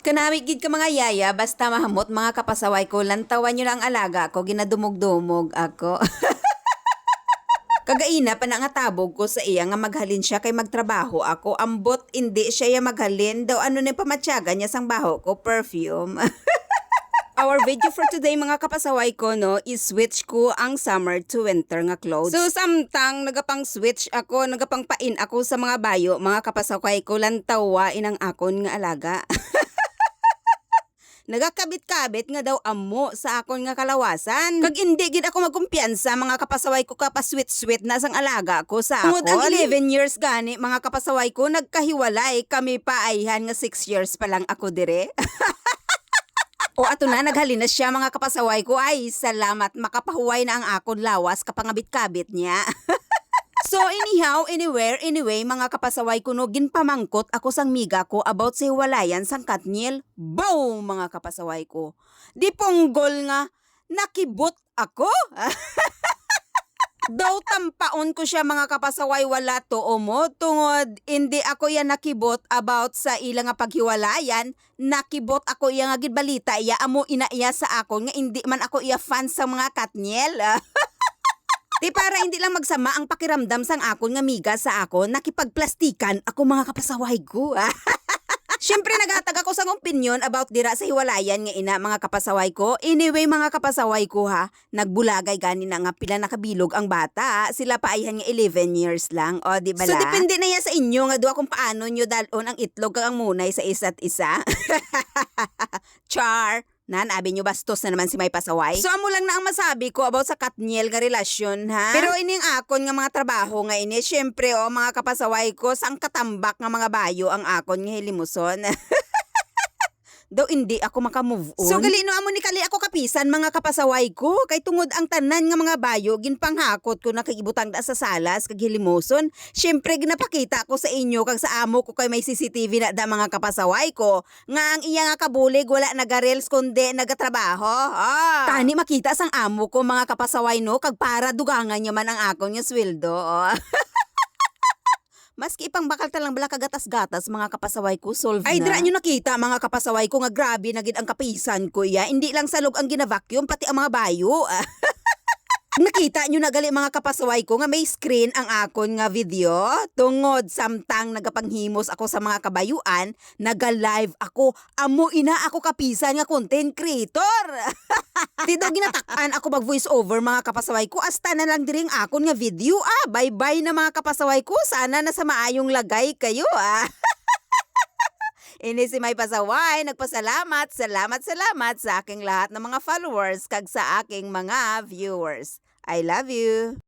Kanami gid ka mga yaya, basta mahamot mga kapasaway ko, lantawan nyo lang alaga ko, ginadumog-dumog ako. Kagaina pa ko sa iya nga maghalin siya kay magtrabaho ako. Ambot hindi siya ya maghalin daw ano na pamatyaga niya sang baho ko, perfume. Our video for today mga kapasaway ko no is switch ko ang summer to winter nga clothes. So samtang nagapang switch ako, nagapang pain ako sa mga bayo, mga kapasaway ko lantawa inang akon nga alaga. Nagakabit-kabit nga daw amo sa akon nga kalawasan. Kag hindi gid ako magkumpiyansa mga kapasaway ko kapasweet-sweet na sang alaga ko sa akon. Tungod ang 11 years gani mga kapasaway ko nagkahiwalay kami pa ayhan nga 6 years pa lang ako dire. O ato na, naghalin na siya mga kapasaway ko. Ay, salamat. Makapahuway na ang akon lawas kapangabit-kabit niya. so anyhow, anywhere, anyway, mga kapasaway ko no, ginpamangkot ako sang miga ko about sa hiwalayan sang Katniel. Boom, mga kapasaway ko. Di ponggol nga, nakibot ako. Daw tampaon ko siya mga kapasaway wala to mo tungod hindi ako yan nakibot about sa ilang nga paghiwalayan nakibot ako iya nga gid balita iya amo ina iya sa ako nga hindi man ako iya fan sa mga Katniel. Di para hindi lang magsama ang pakiramdam sang akon nga miga sa ako nakipagplastikan ako mga kapasaway ko. Siyempre naghatag ako sang opinion about dira sa hiwalayan nga ina mga kapasaway ko. Anyway mga kapasaway ko ha, nagbulagay gani na nga pila nakabilog ang bata. Sila pa ayhan nga 11 years lang. O di ba So depende na yan sa inyo nga duwa kung paano nyo dalon ang itlog kang ang munay sa isa't isa. Char! Nan, abi nyo bastos na naman si May Pasaway. So, amo lang na ang masabi ko about sa Katniel nga relasyon, ha? Pero ining akon nga mga trabaho nga ini, syempre, o, mga kapasaway ko, sang katambak nga mga bayo ang akon nga hilimuson. Daw hindi ako makamove on. So gali no amo ni kali ako kapisan mga kapasaway ko kay tungod ang tanan nga mga bayo ginpanghakot ko na kay ibutang da sa salas kag hilimoson. Syempre ginapakita ko sa inyo kag sa amo ko kay may CCTV na da mga kapasaway ko nga ang iya nga kabulig wala nagarels kundi nagatrabaho. Ah. Tani makita sang amo ko mga kapasaway no kag para dugangan niya man ang akon nga sweldo. Oh. Maski ipang bakal talang bala kagatas-gatas mga kapasaway ko solve Ay, na. dira nyo nakita mga kapasaway ko nga grabe na gid ang kapisan ko ya. Hindi lang salog ang ginavacuum pati ang mga bayo. Nakita nyo na gali mga kapasaway ko nga may screen ang akon nga video. Tungod samtang nagapanghimos ako sa mga kabayuan, naga-live ako. Amo ina ako kapisan nga content creator. Tito ginatakan ako mag voice over mga kapasaway ko. Asta na lang diring akon nga video. Ah, bye-bye na mga kapasaway ko. Sana nasa maayong lagay kayo ah. Ini si May Pasaway, nagpasalamat, salamat, salamat sa aking lahat ng mga followers kag sa aking mga viewers. I love you!